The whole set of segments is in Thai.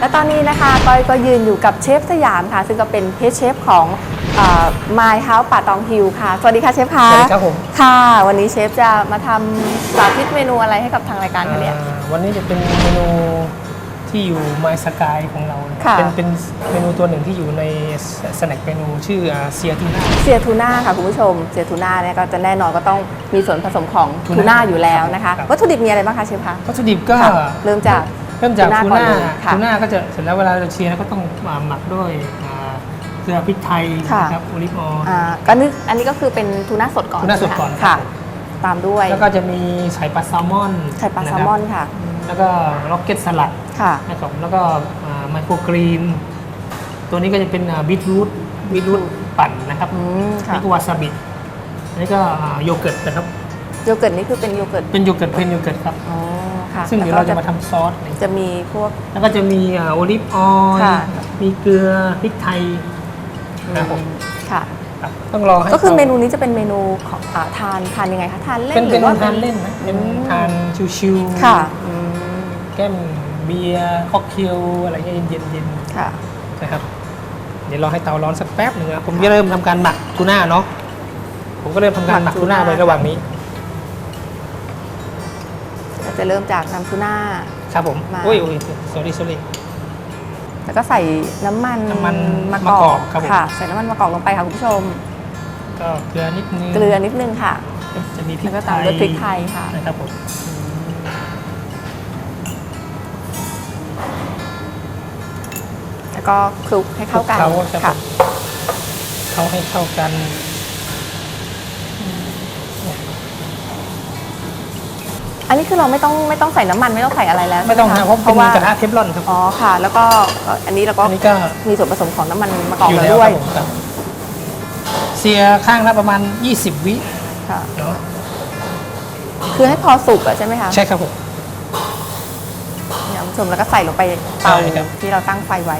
และตอนนี้นะคะก้อยก็ยืนอยู่กับเชฟสยามค่ะ ซึ่งก็เป็นเพจเชฟของมายเฮาส์ป่าตองฮิลค่ะ สวัสดีค่ะเชฟค่ะสวัสดีครับผมค่ะ วันนี้เชฟจะมาทำสาธิตเมนูอะไรให้กับทางรายการคะเนี่ยอ่าวันนี้จะเป็นเมนู ที่อยู่ My Sky ของเราค่ะ เป็นเป็นเมนูตัวหนึ่งที่อยู่ในสแน็คเมนูชื่อเซียทูน่า เซียทูน่าค่ะคุณผู้ชมเซียทูน่าเนี่ยก็จะแน่นอนก็ต้องมีส่วนผสมของทูทูน่าน่าอยู่แล้วนะคะครับ วัตถุดิบมีอะไรบ้างคะเชฟคะวัตถุดิบก็ค่ะเริ่มจาก เริ่มจากทูทูน่าก่อนน่าเลยค่ะทูน่าก็จะเสร็จแล้วเวลาเราเชียร์เราก็ต้องมาหมักด้วยอ่าเกลือพริกไทยค่ะ นะครับโอลิฟออยล์ อ่าก็นึกอันนี้ก็คือเป็นทูน่าสดก่อนทูน่าสดก่อนใช่ไหมคะค่ะ ตามด้วยแล้วก็จะมีไข่ปลาแซลมอนไข่ปลาะแซคลรับมอนค่ะ แล้วก็ล็อกเก็ตสลัด ค่ะนะครับแล้วก็ไมโครกรีน ตัวนี้ก็จะเป็นบีทรูทบีทรูทปั่นนะครับอืมค่ะนี่ก็วาซาบิอันนี้ก็อ่าโยเกิร์ตนะครับ โยเกิร์ตนี่คือเป็นโยเกิร์ตเป็นโยเกิร์ตเพนโยเกิร์ตครับ อ๋อค่ะซึ่งเดี๋ยวแล้เราก็จะมาทำซอสจะมีพวก แล้วก็จะมีอ่าโอลิฟออยล์ค่ะ มีเกลือพริกไทย ครับผม ค่ะ ครับต้องรอให้ก็คือขาเมนูนี้จะเป็นเมนูของอ่าทานทานยังไงคะทานเล่เป็นนหเป็รืนอว่า ทานเล่นนะเป็นอืม ทานชิวๆค่ะอืม แก้ม เบียร์ค็อกเทลอะไรเงี้ยเย็นค่ะ ๆนะครับ เดี๋ยวรอให้เตาร้อนสักแป๊บหนึ่งนะผมจะเริ่มทำการหมักทูน่าเนาะผมก็เริ่มทำการหมักทูน่าไประหว่างนี้ก็จะเริ่มจากน้ำทูน่า ครับผมมา โอ้ยโอ้ย sorry sorry แล้วก็ใส่น้ำมันน้ำมันมะมะกกออกกครับผม ค่ะ ใส่น้ำมันมะกอกลงไปค่ะคุณผู้ชม ก็เกลือนิดนึงเกลือนิดนึงค่ะ จะมีพริแล้วกก็ไทตามยด้วยพริกไทยค่ะ นะครับผม แล้วก็คลุกให้เข้ากันคลุกเคล้าครับ ค่ะผมเข้าให้เข้ากันอันนี้คือเราไม่ต้องไม่ต้องใส่น้ำมันไม่ต้องใส่อะไรแล้วไม่ต้องใช่นะหเพราะเป็นกระทะเทฟลอนครับ อ๋อค่ะ แล้วก็อันนี้เราก็อันนี้ก็ มีส่วนผสมของน้ำมันมะกอกอยู่มาแล้วด้วคยรับผมครับเสียข้างละประมาณ 20 วิค่ะ เนาะคือให้พอสุกอะใช่ไหมคะ ใช่ครับผมเนี่ย คุณผู้ชมแล้วก็ใส่ลงไปเตาใช่ครับ ที่เราตั้งไฟไว้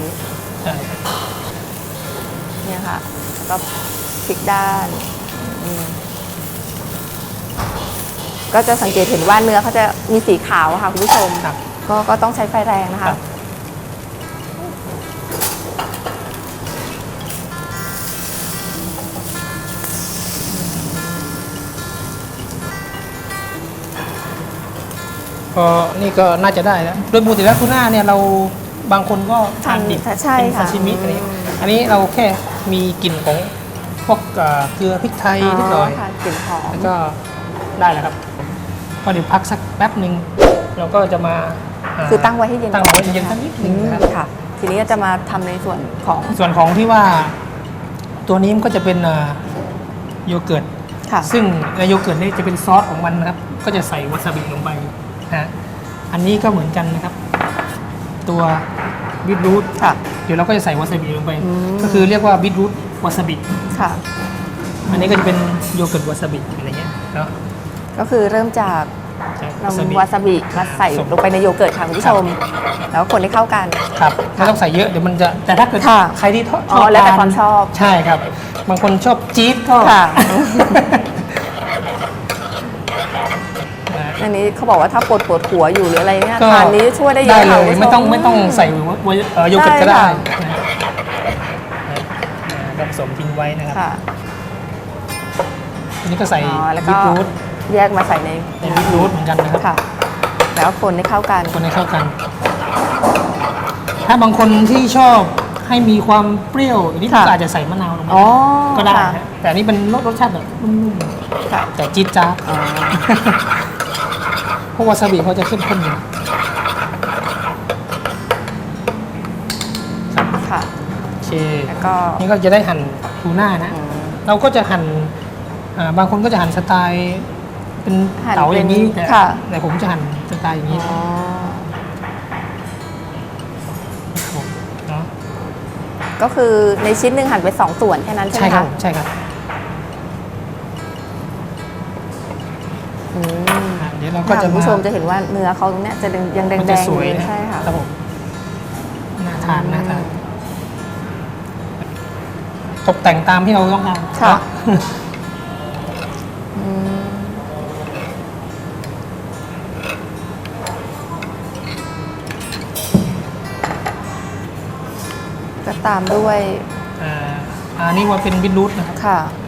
ใช่เนี่ยค่ะแล้วก็พลิกด้านอืมก็จะสังเกตเห็นว่าเนื้อเขาจะมีสีขาวอะค่ะคุณผู้ชมครับก็ก็ต้องใช้ไฟแรงนะครัคะ บ ก็นี่ก็น่าจะได้แล้วโดยปกติแล้วทูน่าเนี่ยเราบางคนก็ทานดิบใช่เป็นค่ะซาชิมิอะไรอย่างอืเงี้ยมอันนี้เราแค่มีกลิ่นของพวกเอ่อเกลือพริกไทยนิดหน่อย ค่ะกลิ่นหอมแล้วก็ได้แล้วครับพอเดี๋ยวพักสักแป๊บหนึ่งเราก็จะมาาคือตั้งไว้ให้เย็นตั้งไว้ให้เย็นก่สัอกนิดหอืนึงมนะครับค่ะ ทีนี้ก็จะมาทำในส่วนของส่วนของที่ว่าตัวนี้มันก็จะเป็นอ่าโยเกิร์ต ค่ะ ซึ่งในโยเกิร์ตนี่จะเป็นซอสของมันนะครับ ก็จะใส่วาซาบิลงไป นะฮะอันนี้ก็เหมือนกันนะครับ ตัวบีทรูทค่ะ เดี๋ยวเราก็จะใส่วาซาบิลงไป อืม ก็คือเรียกว่าบีทรูทวาซาบิค่ะ อันนี้ก็จะเป็นโยเกิร์ตวาซาบิอะไรเงี้ยเนาะก็คือเริ่มจากใช่นำวาซาบิมาใส่ลงไปในโยเกิร์ตค่ะคุณผู้ชม แล้วคนให้เข้ากัน ครับไม่ต้องใส่เยอะเดี๋ยวมันจะแต่ถ้าเกิดค่ะใครที่ชอบอ๋อแล้วแต่ทนความชอบใช่ครับ บางคนชอบจี๊ดก็ค่ะ นะ อันนี้เขาบอกว่าถ้าปวดปวดหัวอยู่หรืออะไรเนี่ยก็ ทานนี้ช่วยได้เยได้อะเลค่ะย คุณผู้ช ไม่ต้องไม่ต้องใส่เอ่อโยเกิร์ตก็ได้ได้นะนะนะก็ผสมทิ้งไว้นะครับค่ะ อันนี้ก็ใส่อ๋อแล้วบีก็ทรูทแยกมาใส่ในในบีทรูทเหมือนกันนะครับ ค่ะ แล้วคนให้เข้ากัน คนให้เข้ากัน ถ้าบางคนที่ชอบให้มีความเปรี้ยวอันนี้ค่ะ ก็อาจจะใส่มะนาวลงไปอ๋อก็ได้ค่ะนะแต่อันนี้เป็นรสรสชาติแบบนุ่มค่ะ ๆแต่จี๊ดจ๊าด อ๋อเพ ราะวาซาบิเขาจะเข้มข้นอยู่ครับค่ะ โอเคแล้วก็นี่ก็จะได้หั่นทูน่านะ อืมเราก็จะหั่นอ่าบางคนก็จะหั่นสไตล์ เป็นหั่นเต๋าอย่างนี้เป็นแต่ค่ะ แต่ผมจะหั่นสไตล์อย่างนี้อ๋อ ครับผมเนาะก็คือในชิ้นหนึ่งหั่นไปสองส่วนแค่นั้นใช่ไหใช่มครับคะผมใช่ครับ อืมอะ เดี๋ยวเราก็จะคุณมาผู้ชมจะเห็นว่าเนื้อเขาตรงเนี้ยจะยังแดงมันๆจะอสยู่วยเลยนะใช่ค่ะครับผมน่าทานน่าทานโอเคตกแต่งตามที่เราต้องการค่ะเนาะอืมก็ตามด้วยอ่าอันนี้ว่าเป็นวิดรูทนะครับ ค่ะอ๋อ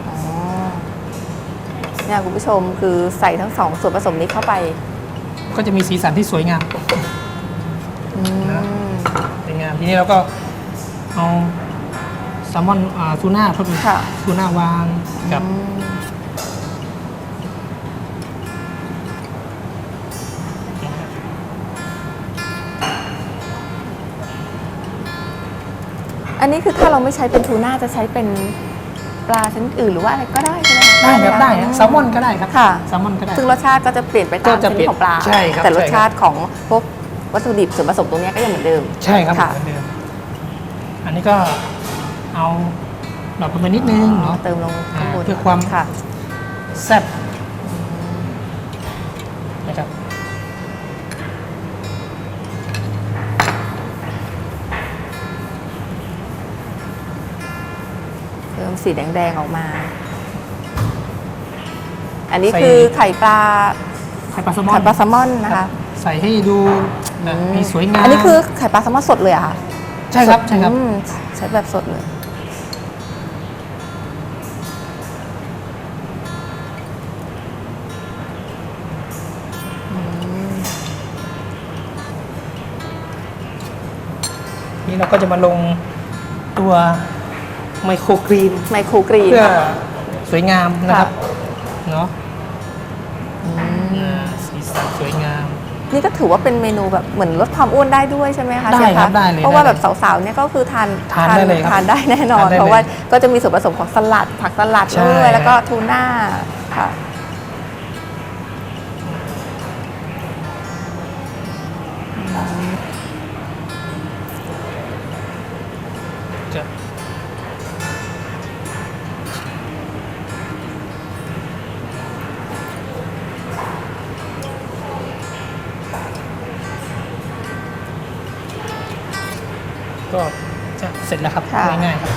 เนี่ยคุณผู้ชมคือใส่ทั้งสองส่วนผสมนี้เข้าไป ก็จะมีสีสันที่สวยงามอืมนะสวยงามทีนี้เราก็เอาแซลมอนอ่าทูน่าทอดค่ะทูน่าวางกับอืมอันนี้คือถ้าเราไม่ใช้เป็นทูน่าจะใช้เป็น ปลาชนิดอื่นหรือว่าอะไรก็ได้ใช่ไหมคะได้ครับได้หมฮะคะแซลมอนก็ได้ครับค่ะ แซลมอนก็ได้ ซึ่งรสชาติก็จะเปลี่ยนไปตามก็จะชเปลี่นิดยนของปลาใช่ครับแต่รสใช่ครับชาติของพวกวัตถุดิบส่วนผสมตรงเนี้ยก็ยังเหมือนเดิมใช่ครับค่ะเหมือนเดิมอันนี้ก็เอาดอกลงไปนิดนึงเนาะ เติมลงข้างบนเพื่อความ ค่ะแซ่บนะครับ สีแดงๆออกมา อันนี้คือไข่ปลาไข่ปลาแซลมอนไข่ปลาแซลมอนนะคะ ใส่ให้ดูแบบมีสวยงามอันนี้คือไข่ปลาแซลมอนสดเลยเหรอะค่ะใช่ครับใช่ครับอืมใช้แบบสดเลย นี่เราก็จะมาลงตัว ไมโครกรีนไมโครกรีนเพื่อค่ะสวยงามนะครับเนาะอืมอ่าสีสันสวยงาม นี่ก็ถือว่าเป็นเมนูแบบเหมือนลดความอ้วนได้ด้วยใช่ไหมคะได้เชฟครัคะบได้เลยเพราะว่าได้แบเลยบสาวๆเนี่ยก็คือทานทานได้เลยครับทานได้แน่นอนทานได้เลยเพราะว่าก็จะมีส่วนผสมของสลัดผักสลัดใช่ด้วยแล้วก็ทูน่าค่ะจะ สร็จแล้วครับค่ะ ง่ายๆครับ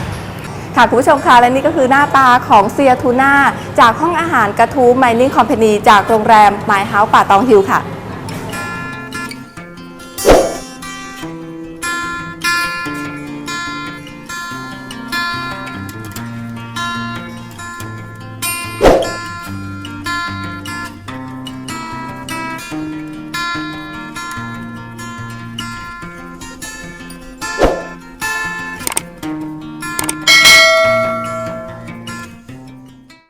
ค่ะคุณผู้ชมคะและนี่ก็คือหน้าตาของเซียทูน่าจากห้องอาหารกระทูไมนิ่งคอมพานีจากโรงแรมไมล์เฮาส์ป่าตองฮิลค่ะ